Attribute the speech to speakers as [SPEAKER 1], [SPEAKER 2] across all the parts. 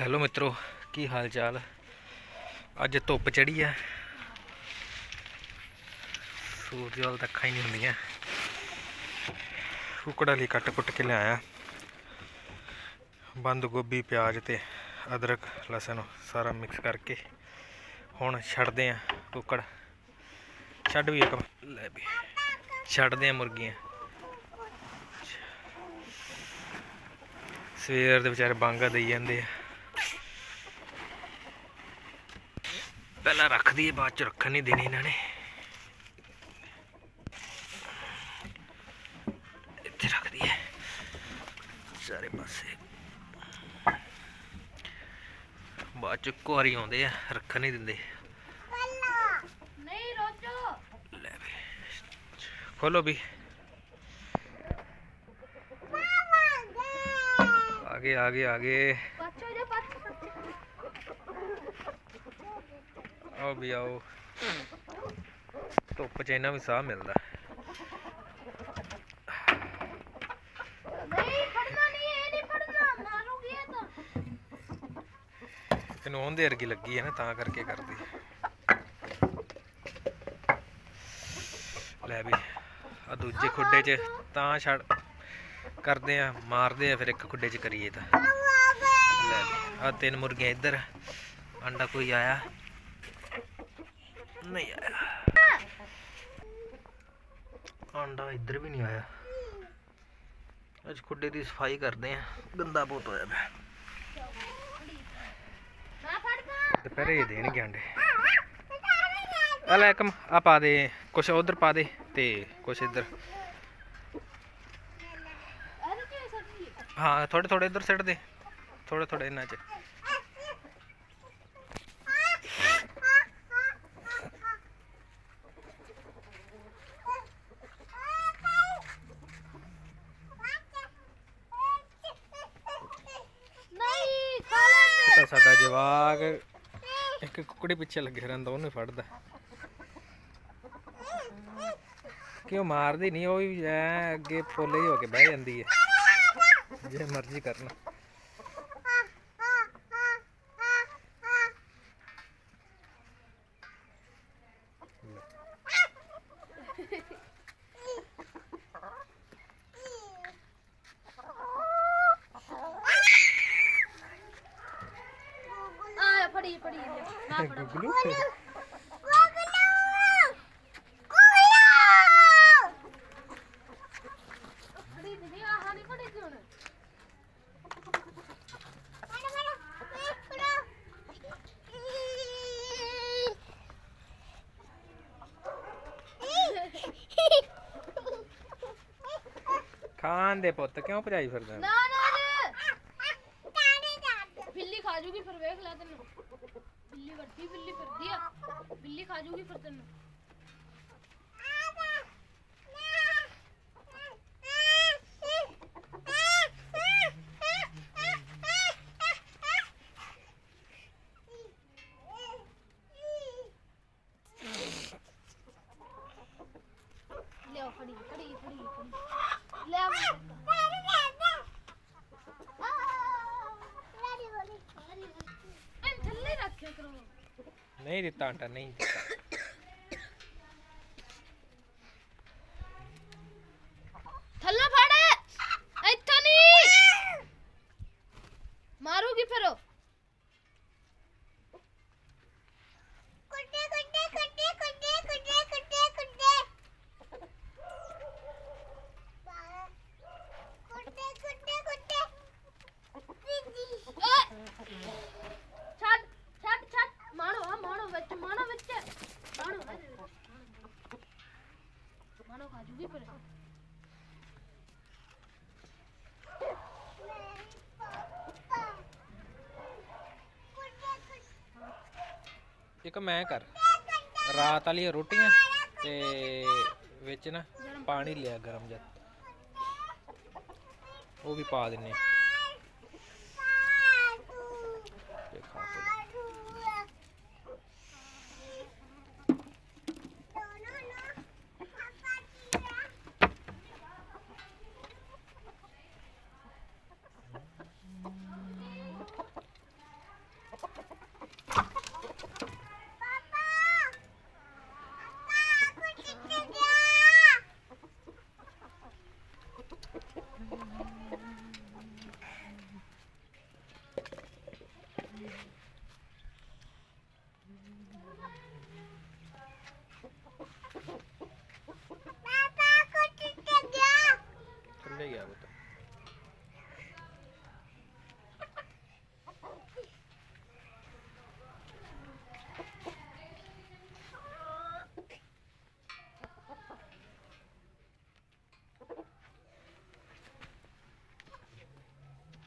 [SPEAKER 1] Hello ਮਿੱਤਰੋ, ਕੀ ਹਾਲ ਚਾਲ ਅੱਜ ਧੁੱਪ ਚੜੀ ਆ। ਸੂਰਜ ਵੱਲ ਤਾਂ ਅੱਖਾਂ ਹੀ ਨਹੀਂ ਹੁੰਦੀਆਂ। ਕੁਕੜਾ ਲਈ ਕੱਟ ਕੁੱਟ ਕੇ ਲਿਆਇਆ। ਬੰਦ ਗੋਭੀ, ਪਿਆਜ਼ ਤੇ ਅਦਰਕ, ਲਸਣ ਸਾਰਾ ਮਿਕਸ ਕਰਕੇ ਹੁਣ ਛੱਡਦੇ ਆ ਕੁੱਕੜ। ਛੱਡ ਵੀ ਇੱਕ ਲੈ ਵੀ। ਛੱਡਦੇ ਆ ਮੁਰਗੀਆਂ। ਸਵੇਰ ਦੇ ਵਿਚਾਰੇ ਬਾਂਗਾ ਦੇਈ ਜਾਂਦੇ ਆ। ਪਹਿਲਾਂ ਰੱਖ ਦਈਏ ਬਾਅਦ ਚ ਰੱਖਣ ਨਹੀਂ ਦੇਣੀ ਇਹਨਾਂ ਨੇ। ਇੱਥੇ ਰੱਖ ਦਈਏ। ਸਾਰੇ ਪਾਸੇ। ਬਾਅਦ ਚ ਇੱਕੋ ਵਾਰੀ ਆਉਂਦੇ ਆ ਰੱਖਣ ਨਹੀਂ ਦਿੰਦੇ।
[SPEAKER 2] ਨਹੀਂ ਰੋਜੋ।
[SPEAKER 1] ਲੈ ਵੀ। ਖੋਲੋ ਵੀ। ਆਗੇ ਆਗੇ ਆਗੇ
[SPEAKER 2] ਪਾਛੋ ਜਾ ਪਾਛੋ
[SPEAKER 1] ਆਓ ਵੀ ਆਓ। ਧੁੱਪ ਚ ਇਹਨਾਂ ਵੀ ਸਾਹ ਮਿਲਦਾ।
[SPEAKER 2] ਨਹੀਂ ਫੜਨਾ ਨਹੀਂ ਇਹ ਨਹੀਂ ਫੜਨਾ। ਮਾਰੂਗੀ ਇਹ ਤਾਂ।
[SPEAKER 1] ਇਹਨੂੰ ਉਹਦੇ ਵਰਗੀ ਲੱਗੀ ਹੈ ਨਾ ਤਾਂ ਕਰਕੇ ਕਰਦੀ। ਲੈ ਵੀ ਆ ਦੂਜੇ ਖੁੱਡੇ 'ਚ ਤਾਂ। ਛੱਡ। ਕਰਦੇ ਆ ਮਾਰਦੇ ਆ ਫਿਰ ਇੱਕ ਖੁੱਡੇ 'ਚ ਕਰੀਏ ਤਾਂ। ਲੈ ਆ ਤਿੰਨ ਮੁਰਗੀਆਂ ਇੱਧਰ। ਅੰਡਾ ਕੋਈ ਆਇਆ। ਨਹੀਂ ਆਇਆ। ਅੰਡਾ ਇੱਧਰ ਵੀ ਨਹੀਂ ਆਇਆ। ਅੱਜ ਖੁੱਡੇ ਦੀ ਸਫ਼ਾਈ ਕਰਦੇ ਆ। ਗੰਦਾ ਬਹੁਤ ਹੋਇਆ ਪਿਆ।
[SPEAKER 2] ਮੈਂ ਫੜਦਾ
[SPEAKER 1] ਦੁਪਹਿਰੇ ਦੇਣਗੇ ਅੰਡੇ ਆ ਆ ਪਾ ਦੇ। ਕੁਛ ਉਧਰ ਪਾ ਦੇ ਤੇ ਕੁਛ ਇੱਧਰ। ਹਾਂ ਥੋੜੇ ਥੋੜੇ ਇੱਧਰ ਸਿੱਟ ਦੇ। ਥੋੜੇ ਥੋੜੇ ਇਹਨਾਂ 'ਚ
[SPEAKER 2] ਨਹੀਂ ਖਾ ਲੈਂਦੇ
[SPEAKER 1] ਤਾਂ ਸਾਡਾ ਜਵਾਗ ਇੱਕ ਕੁਕੜੀ ਪਿੱਛੇ ਲੱਗੇ ਰਹਿੰਦਾ, ਉਹਨੂੰ ਹੀ ਫੜਦਾ। ਕਿਉਂ ਮਾਰਦੀ ਨਹੀਂ ਉਹ ਵੀ ਐ ਅੱਗੇ ਫੁੱਲ ਹੀ ਹੋ ਕੇ ਬਹਿ ਜਾਂਦੀ ਹੈ। ਜੇ ਮਰਜ਼ੀ ਕਰਨਾ
[SPEAKER 2] ਆ ਫੜੀ ਫੜੀ ਲੈ, ਮੈਂ ਫੜਾ
[SPEAKER 1] ਗੁਗਲੂ
[SPEAKER 2] ਫੜੀ ਨਹੀਂ ਆਹ ਨਹੀਂ ਫੜੀ ਹੁਣ
[SPEAKER 1] ਖਾਣ ਦੇ ਪੁੱਤ, ਕਿਉਂ ਭਜਾਈ ਫਿਰਦਾ?
[SPEAKER 2] ਨਾ ਨਾ ਨਾ। ਬਿੱਲੀ ਖਾ ਜੂਗੀ ਫਿਰ, ਵੇਖ ਲੈ ਤੈਨੂੰ। ਬਿੱਲੀ ਵੱਡੀ ਬਿੱਲੀ ਫਿਰਦੀ ਆ। ਬਿੱਲੀ ਖਾ ਜੂਗੀ ਫਿਰ ਤੈਨੂੰ ਲਿਆ ਫੜੀ ਫੜੀ ਫੜੀ ਫੜੀ ਲੈ ਆ ਇਹ ਥੱਲੇ ਰੱਖਿਆ ਕਰੋ
[SPEAKER 1] ਨਹੀਂ ਦਿੱਤਾ ਆਂਟਾ ਨਹੀਂ
[SPEAKER 2] ਥੱਲੇ ਫੜ ਇੱਥੋਂ ਨਹੀਂ ਮਾਰੂਗੀ ਫਿਰ ਉਹ ਓਏ! ਛੱਡ ਛੱਡ ਛੱਡ ਮਾਣੋ ਆ ਮਾਣੋ ਵਿੱਚ ਮਾਣੋ ਵਿੱਚ ਮਾਣੋ ਇਹਦੇ ਵਿੱਚ। ਮਾਣੋ ਖਾ ਜੂਗੀ ਫਿਰ
[SPEAKER 1] ਇੱਕ ਮੈਂ ਕਰ। ਰਾਤ ਵਾਲੀ ਰੋਟੀਆਂ ਤੇ ਵਿੱਚ ਨਾ ਪਾਣੀ ਲਿਆ ਗਰਮ ਜਿਹਾ। ਉਹ ਵੀ ਪਾ ਦਿੰਨੇ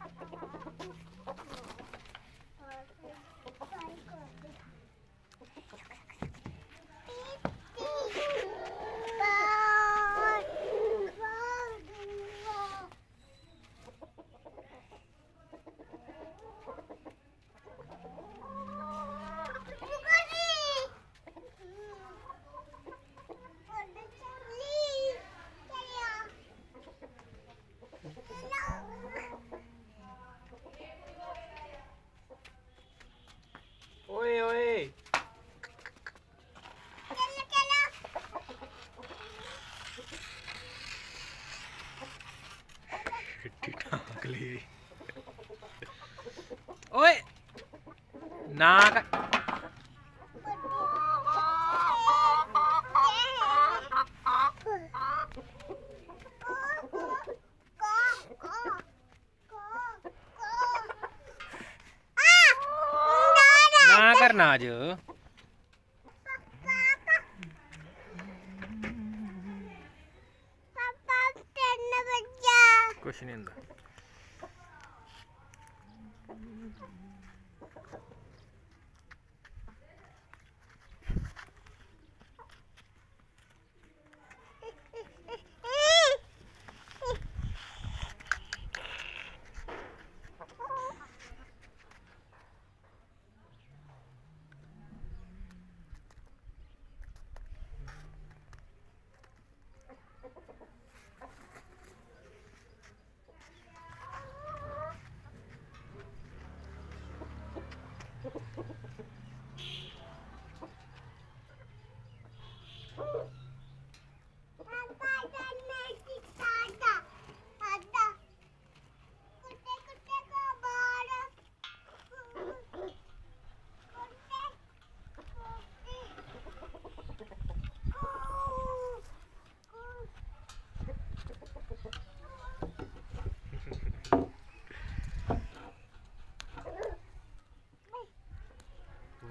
[SPEAKER 3] Ha ha ha. AOA. ਕਰਨਾ ਅੱਜ? ਕੁਛ ਨਹੀਂ ਹੁੰਦਾ।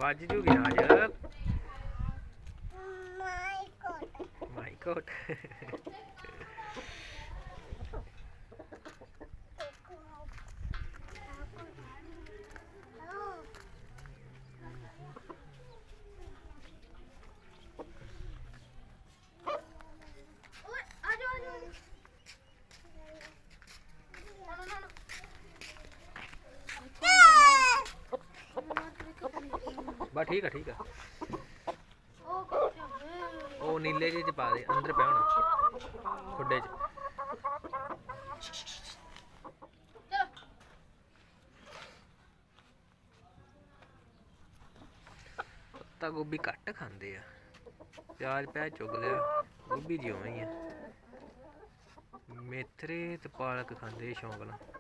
[SPEAKER 3] ਵੱਜ ਜੂਗੀ ਅੱਜ ਮਾਈ ਗੋਡ
[SPEAKER 2] ਓਏ ਆ ਜਾ ਆ ਜਾ ਨਾ ਨਾ ਨਾ
[SPEAKER 3] ਬਾ ਠੀਕ ਆ ਠੀਕ ਆ।
[SPEAKER 2] ਉਹ
[SPEAKER 3] ਨੀਲੇ ਜਿਹੇ ਚ ਪਾ ਦੇ, ਅੰਦਰ ਪਿਆ ਹੋਣਾ। ਖੁੱਡੇ ਚ। ਪੱਤਾ ਗੋਭੀ ਘੱਟ ਖਾਂਦੇ ਆ। ਪਿਆਜ਼ ਪਿਆ ਚੁਗ ਲਿਆ, ਗੋਭੀ ਜਿਉਂ ਹੀ ਆ ਮੇਥਰੇ ਤੇ ਪਾਲਕ ਖਾਂਦੇ ਸ਼ੌਂਕ ਨਾਲ।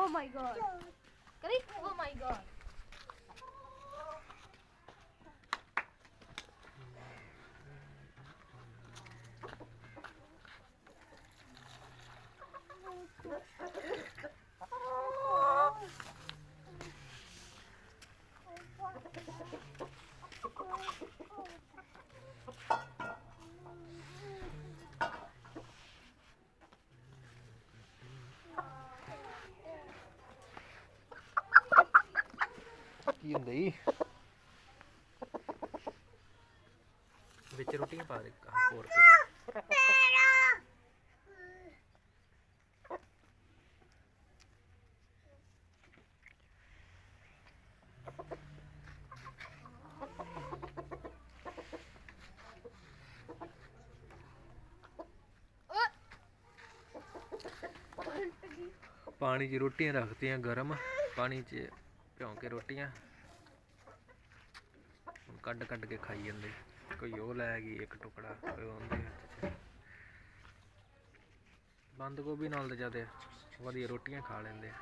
[SPEAKER 2] ਪਰ ਓ ਮਾਈ ਗॉड ਕਰੀ ਓ ਮਾਈ ਗॉड
[SPEAKER 3] ਵਿੱਚ ਰੋਟੀਆਂ ਪਾ ਦੇ ਆਹ ਹੋਰ ਕੇ
[SPEAKER 1] ਪਾਣੀ 'ਚ ਰੋਟੀਆਂ ਰੱਖਤੀਆਂ ਗਰਮ, ਪਾਣੀ 'ਚ ਭਿਉਂ ਕੇ ਰੋਟੀਆਂ। ਕੱਢ ਕੱਢ ਕੇ ਖਾਈ ਜਾਂਦੇ। ਕੋਈ ਉਹ ਲੈ ਗਈ, ਇੱਕ ਟੁਕੜਾ, ਕੋਈ ਉਹਦੇ ਹੱਥ 'ਚ। ਬੰਦ ਗੋਭੀ ਨਾਲ ਤੇ ਜ਼ਿਆਦਾ ਵਧੀਆ ਰੋਟੀਆਂ ਖਾ ਲੈਂਦੇ ਆ।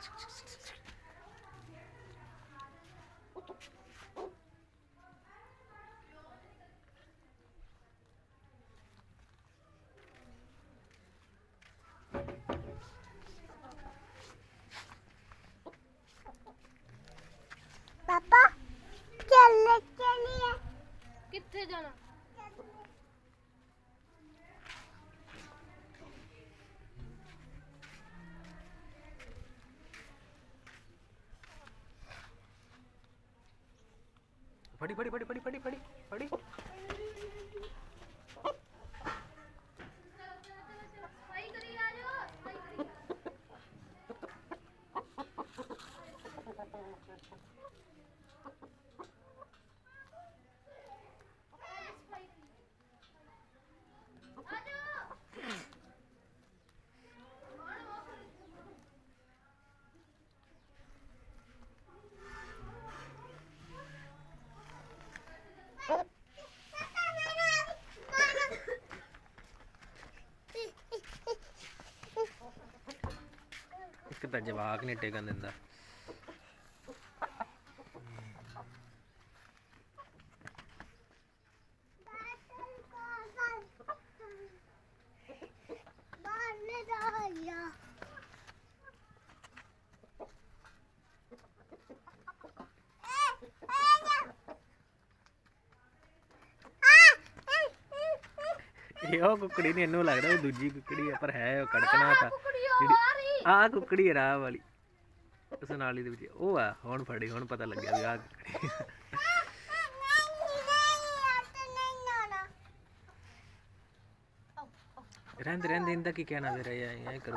[SPEAKER 1] ਫੜੀ ਫੜੀ ਫੜੀ ਫੜੀ ਫੜੀ ਫੜੀ ਫੜੀ
[SPEAKER 2] ਸਫ਼ਾਈ ਕਰੀ ਆ ਜਾ ਸਫ਼ਾਈ ਕਰੀ
[SPEAKER 1] ਇੱਕ ਤਾਂ ਜਵਾਕ ਨਹੀਂ ਟੇਕਣ ਦਿੰਦਾ। ਇਹ ਉਹ ਕੁੱਕੜੀ ਨਹੀਂ ਇਹਨੂੰ ਲੱਗਦਾ ਉਹ ਦੂਜੀ ਕੁੱਕੜੀ ਆ ਪਰ ਹੈ ਉਹ ਕੜਕਣਾ ਤਾਂ
[SPEAKER 2] ਰਹੀ
[SPEAKER 1] ਆਹ ਕੁੱਕੜੀ ਹੈ ਰਾਹ ਵਾਲੀ। ਉਸ ਨਾਲੀ ਦੇ ਵਿੱਚ। ਉਹ ਆ, ਹੁਣ ਫੜੀ, ਹੁਣ ਪਤਾ ਲੱਗਿਆ ਵੀ ਆਹ ਕੁੱਕੜੀ ਆ। ਰਹਿੰਦੇ ਰਹਿੰਦੇ, ਇਹਦਾ ਕੀ ਕਹਿਣਾ ਫਿਰ? ਇਹ ਐਂ ਕਰੂ